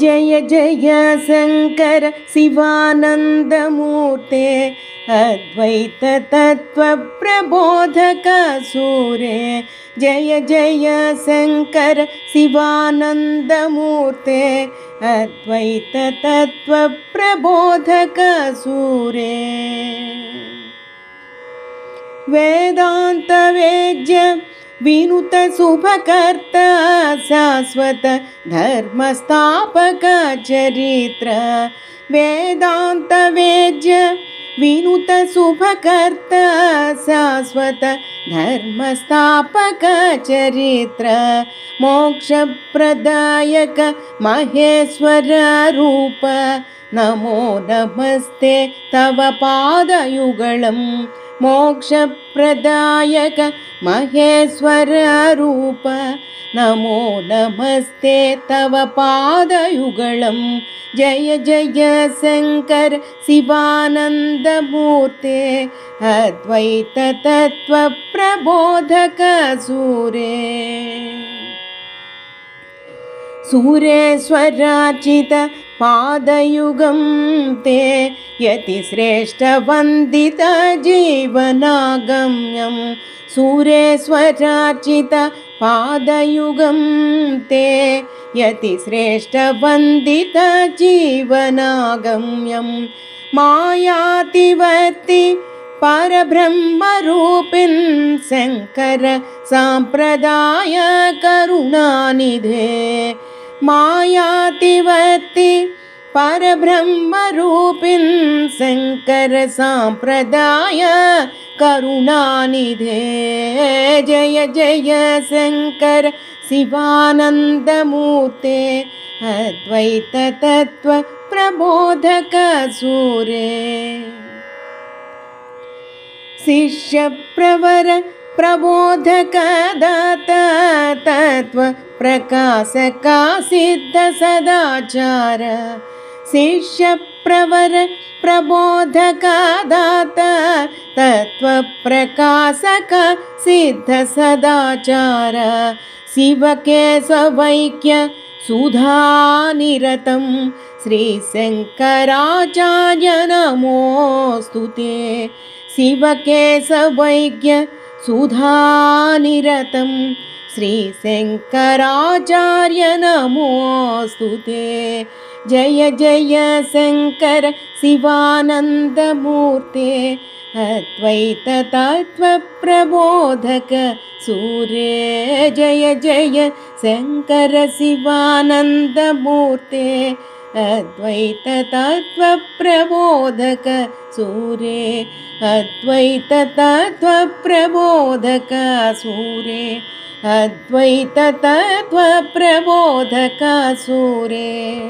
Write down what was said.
जय जय शङ्कर शिवानन्दमूर्ते अद्वैततत्त्वप्रबोधकसूरे जय जय शङ्कर शिवानन्दमूर्ते अद्वैततत्त्वप्रबोधकसूरे वेदान्तवेज्य विनुतशुभकर्त शाश्वत धर्मस्थापकचरित्र वेदान्तवेज्य विनुतशुभकर्त शाश्वत धर्मस्थापकचरित्र मोक्षप्रदायक महेश्वररूप नमो नमस्ते तव पादयुगळम् मोक्षप्रदायक महेश्वररूप नमो नमस्ते तव पादयुगळं जय जय शङ्कर शिवानन्दमूर्ते। अद्वैततत्त्वप्रबोधकसूरे सूरेश्वराचित पादयुगं ते यतिश्रेष्ठवन्दितजीवनागम्यं पादयुगं ते यतिश्रेष्ठवन्दितजीवनागम्यं मायातिवर्ति परब्रह्मरूपिन् शङ्कर साम्प्रदाय करुणानिधे मायातिवर्ति परब्रह्मरूपिन् शङ्करसाम्प्रदाय करुणानिधे। जय जय शङ्कर शिवानन्दमूर्ते अद्वैततत्त्वप्रबोधकसूरे। शिष्यप्रवर प्रबोधकदाता तत्त्वप्रकाशका सिद्धसदाचार शिष्यप्रवर प्रबोधकदाता तत्त्वप्रकाशक सिद्धसदाचार शिवकेशवैक्य सुधानिरतं श्रीशङ्कराचार्य नमोऽस्तु ते शिवकेशवैज्ञ सुधानिरतं श्रीशङ्कराचार्य नमोऽस्तु ते जय जय शङ्कर शिवानन्दमूर्ते अद्वैततत्त्वप्रबोधक सूरे जय जय शङ्कर शिवानन्दमूर्ते अद्वैततत्त्वप्रबोधक सूरे। अद्वैततत्त्वप्रबोधक सूरे। अद्वैततत्त्वप्रबोधक सूरे